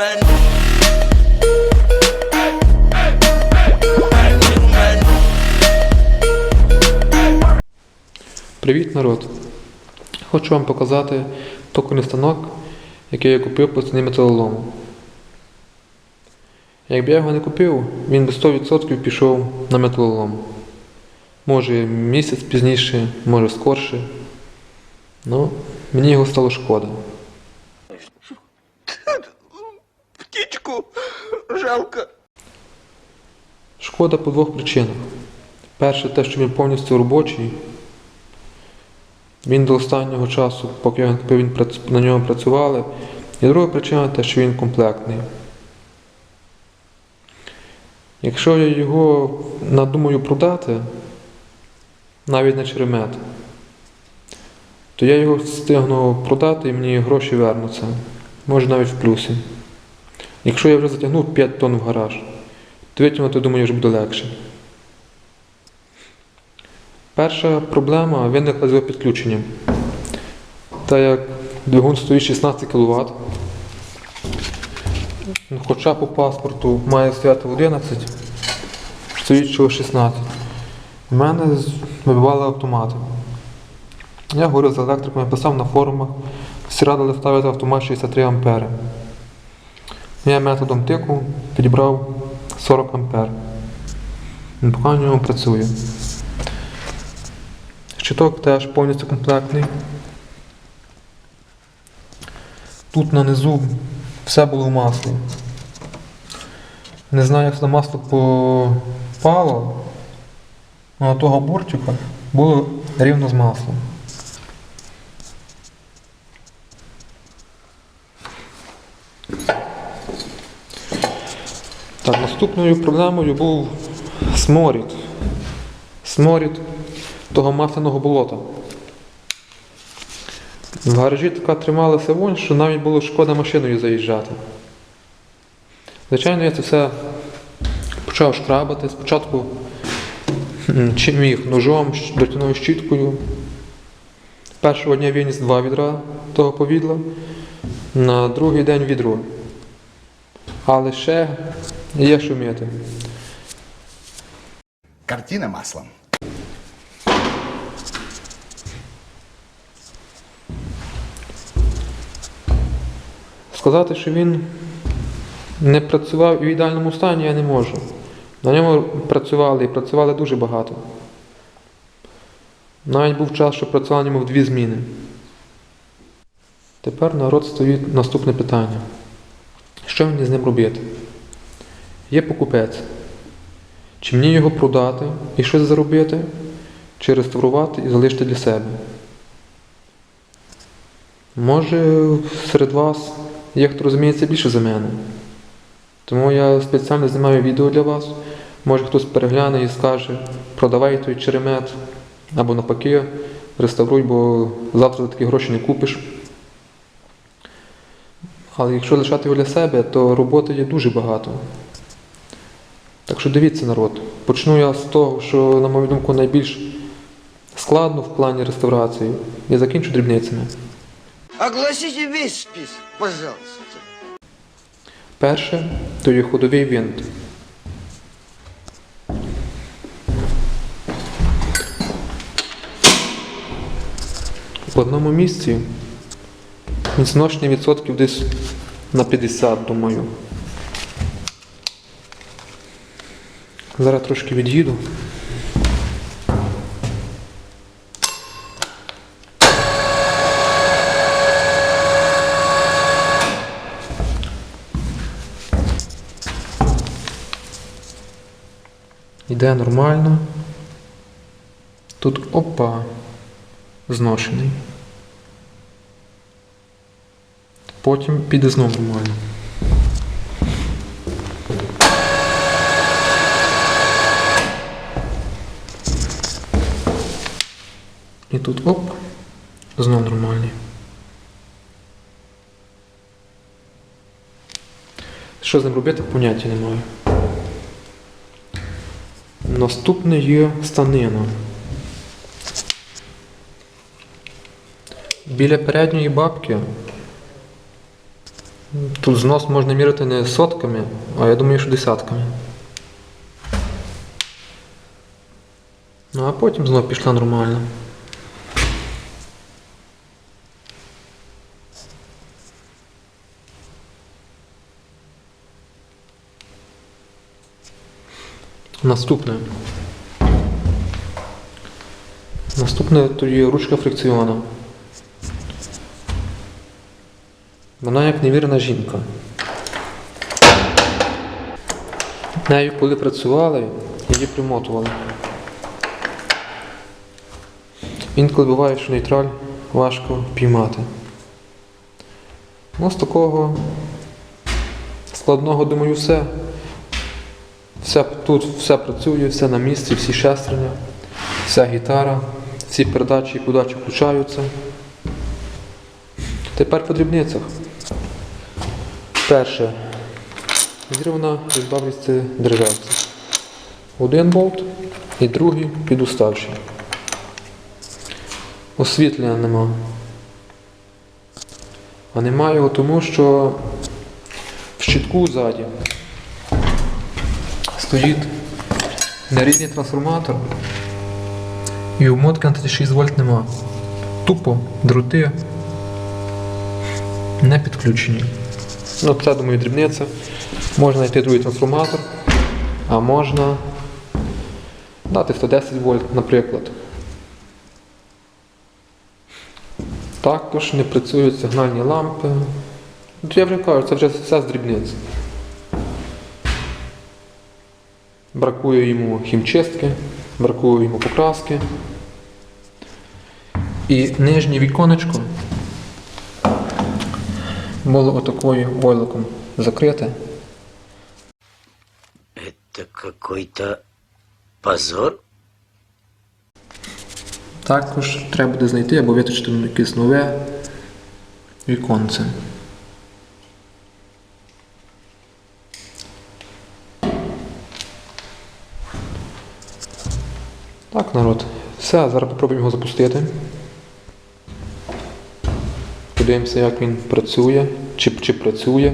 man. Привіт, народ! Хочу вам показати токарний станок, який я купив по ціні металолому. Якби я його не купив, він би 100% пішов на металолом. Може місяць пізніше, може скорше. Ну, мені його стало шкода. Жалко. Шкода по двох причинах. Перше, те, що він повністю робочий. Він до останнього часу, поки він на ньому працювали. І друга причина те, що він комплектний. Якщо я його надумаю продати, навіть на черемет, то я його встигну продати і мені гроші вернуться. Може навіть в плюсі. Якщо я вже затягнув 5 тонн в гараж, то витягнути, думаю, вже буде легше. Перша проблема виникла з його підключенням. Та як двигун стоїть 16 кВт, хоча по паспорту має стояти 11, стоїть всього 16. У мене вибивали автомати. Я говорив з електриком, я писав на форумах, всі радили ставити автомат 63 ампери. Я методом тику підібрав 40 ампер. Він поки на ньому працює. Щиток теж повністю комплектний. Тут на низу все було в маслі. Не знаю, як це масло попало, але того бортика було рівно з маслом. Так, наступною проблемою був сморід. Сморід того масляного болота. В гаражі така трималася вонь, що навіть було шкода машиною заїжджати. Звичайно, я це все почав шкрабати. Спочатку чим міг ножом, щ- щіткою. Першого дня виніс два відра того повідла, на другий день відро. Але ще є що мити. Картина маслом. Сказати, що він не працював в ідеальному стані, я не можу. На ньому працювали і працювали дуже багато. Навіть був час, що працювали на ньому в дві зміни. Тепер народ стоїть наступне питання. Що мені з ним робити? Є покупець. Чи мені його продати і щось заробити, чи реставрувати і залишити для себе? Може, серед вас є хто розуміється більше за мене. Тому я спеціально знімаю відео для вас. Може хтось перегляне і скаже, продавай той черемет або навпаки, реставруй, бо завтра за такі гроші не купиш. Але якщо лишати його для себе, то роботи є дуже багато. Так що дивіться, народ. Почну я з того, що, на мою думку, найбільш складно в плані реставрації, і закінчу дрібницями. Огласите весь список, пожалуйста. Перше то є ходовий винт. В одному місці зношення відсотків десь на 50, думаю. Зараз трошки від'їду. Іде нормально. Тут опа зношений. Потім піде знов нормально. І тут оп, знов нормальний. Що з ним робити, поняття не маю. Наступне є станина. Біля передньої бабки Тут знос можна міряти не сотками, а я думаю, що десятками. Ну а потім знов пішла нормально. Наступне. Наступне тоді ручка фрикціона. Вона як невірна жінка. Нею, коли працювали, її примотували. Інколи буває, що нейтраль важко піймати. Ну, з такого складного, думаю, все. все. Тут все працює, все на місці, всі шестерня, вся гітара, всі передачі і подачі включаються. Тепер по дрібницях. Перше. Зірвана різьба в державці. Один болт і другий підуставший. Освітлення нема. А нема його тому, що в щитку ззаді стоїть нерідний трансформатор і у мотки на 36 вольт нема. Тупо дроти не підключені. Ну, це, думаю, дрібниця. Можна знайти другий трансформатор, а можна дати 110 вольт, наприклад. Також не працюють сигнальні лампи. Я вже кажу, це вже все з дрібниць. Бракує йому хімчистки, бракує йому покраски. І нижнє віконечко було отакою войлоком закрите. Это какой-то позор? Також треба буде знайти або виточити якесь нове віконце. Так, народ. Все, зараз попробуємо його запустити. Подивимося, як він працює, чи, чи працює.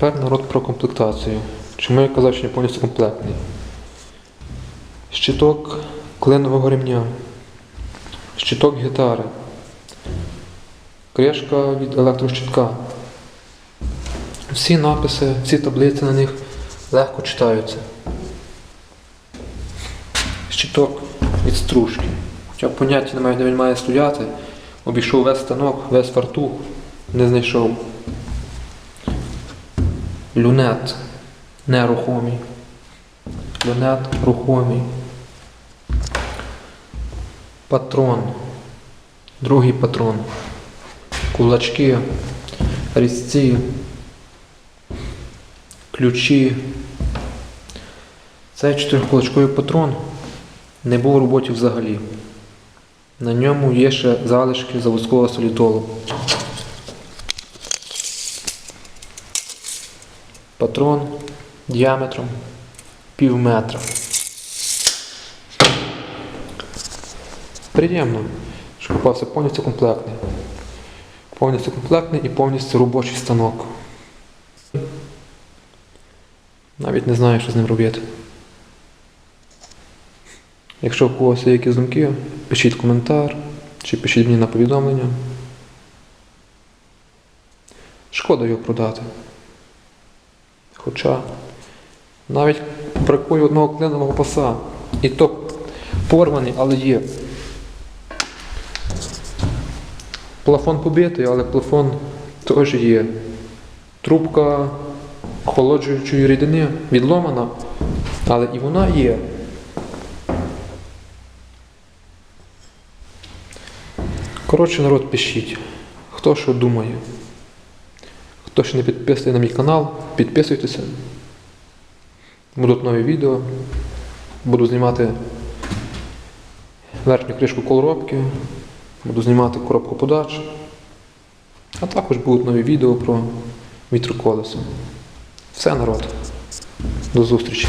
Тепер народ про комплектацію. Чому я казав, що не повністю комплектний? Щиток клинового ремня, щиток гітари, кришка від електрощитка. Всі написи, всі таблиці на них легко читаються. Щиток від стружки. Хоча поняття немає, де він має стояти. Обійшов весь станок, весь фартух, не знайшов. Люнет нерухомий. Люнет рухомий. Патрон. Другий патрон. Кулачки, різці, ключі. Цей чотирикулачковий патрон не був у роботі взагалі. На ньому є ще залишки заводського солітолу. Патрон діаметром пів метра. Приємно, що попався повністю комплектний. Повністю комплектний і повністю робочий станок. Навіть не знаю, що з ним робити. Якщо у когось є якісь думки, пишіть коментар чи пишіть мені на повідомлення. Шкода його продати. Хоча навіть бракує одного кленового паса. І то порваний, але є. Плафон побитий, але плафон теж є. Трубка охолоджуючої рідини відломана, але і вона є. Коротше, народ, пишіть, хто що думає. Хто ще не підписаний на мій канал, підписуйтеся. Будуть нові відео. Буду знімати верхню кришку колоробки, буду знімати коробку подач. А також будуть нові відео про вітроколеса. Все, народ. До зустрічі.